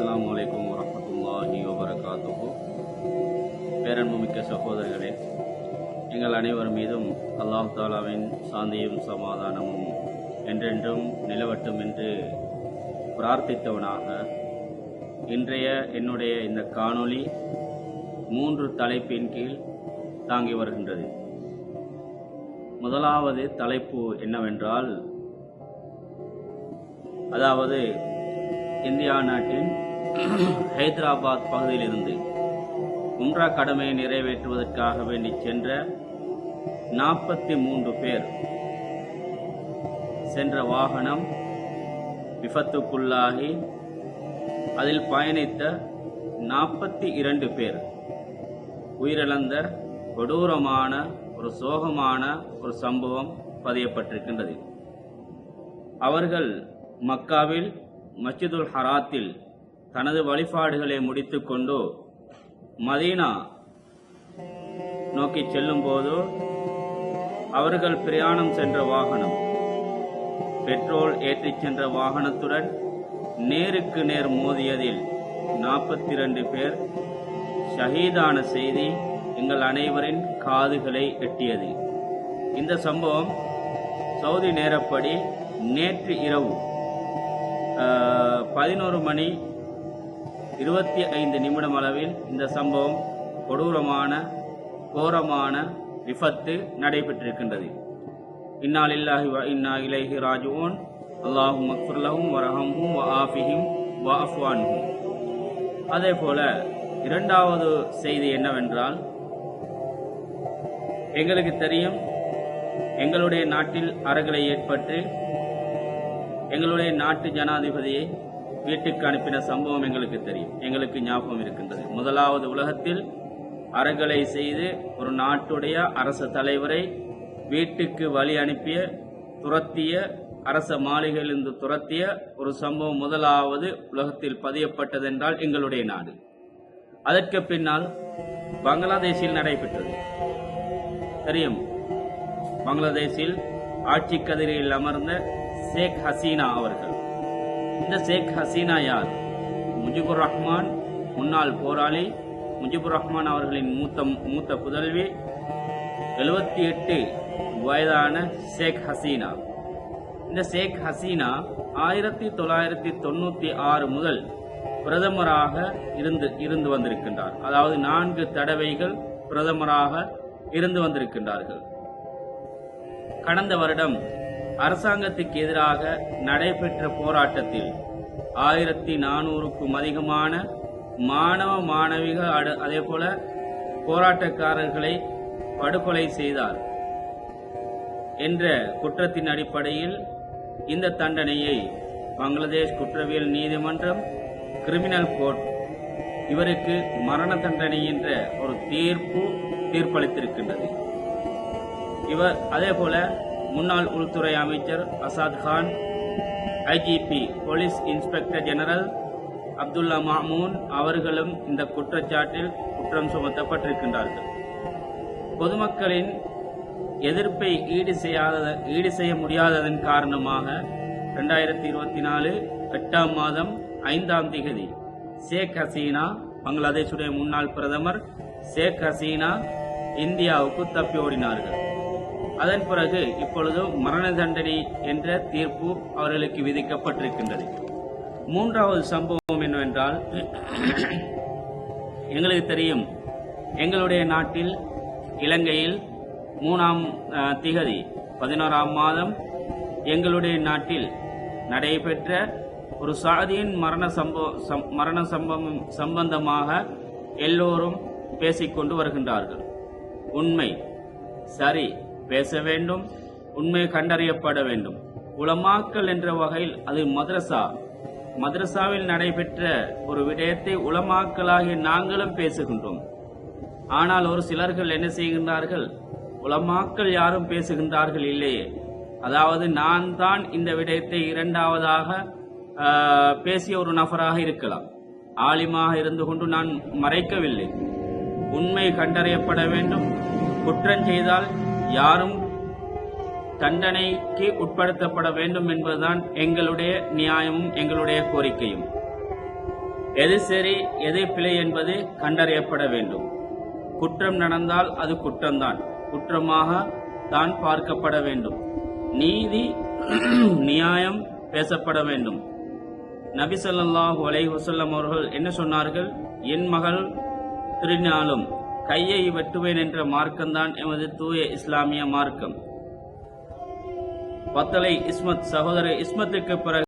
அஸ்லாம் வலைக்கம் வரமத்துல்லாஹி வபரகாத்துகு பேரன்புமிக்க சகோதரர்களே எங்கள் அனைவர் மீதும் அல்லாம் தாலாவின் சாந்தியும் சமாதானமும் என்றென்றும் நிலவட்டும் என்று பிரார்த்தித்தவனாக இன்றைய என்னுடைய இந்த காணொளி மூன்று தலைப்பின் கீழ் தாங்கி வருகின்றது. முதலாவது தலைப்பு என்னவென்றால் அதாவது இந்தியா நாட்டின் ஹைதராபாத் பகுதியிலிருந்து உம்ரா கடமையை நிறைவேற்றுவதற்காக வேண்டி சென்ற நாற்பத்தி மூன்று பேர் சென்ற வாகனம் விபத்துக்குள்ளாகி அதில் பயணித்த நாற்பத்தி இரண்டு பேர். உயிரிழந்த கொடூரமான ஒரு சோகமான ஒரு சம்பவம் பதியப்பட்டிருக்கின்றது. அவர்கள் மக்காவில் மஸ்ஜிதுல் ஹராத்தில் தனது வழிபாடுகளை முடித்துக்கொண்டு மதீனா நோக்கி செல்லும்போது அவர்கள் பிரயாணம் சென்ற வாகனம் பெட்ரோல் ஏற்றிச் சென்ற வாகனத்துடன் நேருக்கு நேர் மோதியதில் நாற்பத்தி இரண்டு பேர் ஷஹீதான செய்தி எங்கள் அனைவரின் காதுகளை எட்டியது. இந்த சம்பவம் சவுதி நேரப்படி நேற்று இரவு பதினோரு மணி இருபத்தி ஐந்து நிமிடம் அளவில் இந்த சம்பவம் கொடூரமான கோரமான விபத்து நடைபெற்றிருக்கின்றது. இன்னாலில்லாஹி வ இன்னா இலைஹி ராஜுவோன் அல்லாஹும் மக்ஃபுர்லஹும் வரஹம்ஹும் வ ஆஃபிஹிம் வ அஃப்வான்ஹும் அதே போல இரண்டாவது செய்தி என்னவென்றால் எங்களுக்கு தெரியும் எங்களுடைய நாட்டில் அறகளை ஏற்பட்டு எங்களுடைய நாட்டு ஜனாதிபதியை வீட்டுக்கு அனுப்பின சம்பவம் எங்களுக்கு தெரியும். எங்களுக்கு ஞாபகம் இருக்கின்றது. முதலாவது உலகத்தில் அறகலை செய்து ஒரு நாட்டுடைய அரச தலைவரை வீட்டுக்கு வழி அனுப்பிய துரத்திய அரச மாளிகையிலிருந்து துரத்திய ஒரு சம்பவம் முதலாவது உலகத்தில் பதியப்பட்டதென்றால் எங்களுடைய நாடு. அதற்கு பின்னால் பங்களாதேஷில் நடைபெற்றது. தெரியும்? பங்களாதேஷில் ஆட்சி கதிரையில் அமர்ந்த ஷேக் ஹசீனா அவர்கள். இந்த ஷேக் ஹசீனா யார்? முஜிபுர் ரஹ்மான் முன்னாள் போராளி முஜிபுர் ரஹ்மான் அவர்களின் மூத்த மூத்த புதல்வி எழுபத்தி எட்டு வயதான ஷேக் ஹசீனா. இந்த ஷேக் ஹசீனா ஆயிரத்தி தொள்ளாயிரத்தி தொண்ணூத்தி ஆறு முதல் பிரதமராக இருந்து இருந்து வந்திருக்கின்றார். அதாவது நான்கு தடவைகள் பிரதமராக இருந்து வந்திருக்கின்றார்கள். கடந்த வருடம் அரசாங்கத்துக்கு எதிராக நடைபெற்ற போராட்டத்தில் ஆயிரத்தி நானூறுக்கும் அதிகமான மாணவ மாணவிகள் அதே போல போராட்டக்காரர்களை படுகொலை செய்தார் என்ற குற்றத்தின் அடிப்படையில் இந்த தண்டனையை பங்களாதேஷ் குற்றவியல் நீதிமன்றம் கிரிமினல் கோர்ட் இவருக்கு மரண தண்டனை என்ற ஒரு தீர்ப்பு தீர்ப்பளித்திருக்கின்றது. இவர் அதே போல முன்னாள் உள்துறை அமைச்சர் Asad Khan IGP police inspector general Abdullah Mamun அவர்களும் இந்த குற்றச்சாட்டில் குற்றம் சுமத்தப்பட்டிருக்கின்றார்கள். பொதுமக்களின் எதிர்ப்பை ஈடு செய்யாத ஈடு செய்ய முடியாததன் காரணமாக இரண்டாயிரத்தி இருபத்தி நாலு எட்டாம் மாதம் ஐந்தாம் திகதி ஷேக் ஹசீனா பங்களாதேஷுடைய முன்னாள் பிரதமர் ஷேக் ஹசீனா இந்தியாவுக்கு தப்பி ஓடினார்கள். அதன் பிறகு இப்பொழுது மரண தண்டனை என்ற தீர்ப்பு அவர்களுக்கு விதிக்கப்பட்டிருக்கின்றது. மூன்றாவது சம்பவம் என்னவென்றால் எங்களுக்கு தெரியும் எங்களுடைய நாட்டில் இலங்கையில் மூணாம் திகதி பதினோராம் மாதம் எங்களுடைய நாட்டில் நடைபெற்ற ஒரு சாதியின் மரண சம்பவ சம்- மரண சம்பவம் சம்பந்தமாக எல்லோரும் பேசிக்கொண்டு வருகின்றார்கள். உண்மை சரி பேச வேண்டும் உண்மை கண்டறியப்பட வேண்டும். உலமாக்கல் என்ற வகையில் அது மதரசா. மதரசாவில் நடைபெற்ற ஒரு விடயத்தை உலமாக்களாகிய நாங்களும் பேசுகின்றோம். ஆனால் ஒரு சிலர்கள் என்ன செய்கின்றார்கள்? உலமாக்கள் யாரும் பேசுகின்றார்கள் இல்லையே. அதாவது நான் தான் இந்த விடயத்தை இரண்டாவதாக பேசிய ஒரு நபராக இருக்கலாம். ஆலிமாக இருந்து கொண்டு நான் மறைக்கவில்லை. உண்மை கண்டறியப்பட வேண்டும். குற்றம் செய்தால் யாரும் தண்டனைக்கு உட்படுத்தப்பட வேண்டும் என்பதுதான் எங்களுடைய நியாயமும் எங்களுடைய கோரிக்கையும். எது சரி எது பிழை என்பது கண்டறியப்பட வேண்டும். குற்றம் நடந்தால் அது குற்றம்தான். குற்றமாக தான் பார்க்கப்பட வேண்டும். நீதி நியாயம் பேசப்பட வேண்டும். நபி ஸல்லல்லாஹு அலைஹி அவர்கள் என்ன சொன்னார்கள்? என் மகள் திருநாளும் கையை வெட்டுவேன் என்ற மார்க்கம்தான் எமது தூய இஸ்லாமிய மார்க்கம். பத்தலை இஸ்மத் சகோதரர் இஸ்மத்துக்கு பிறகு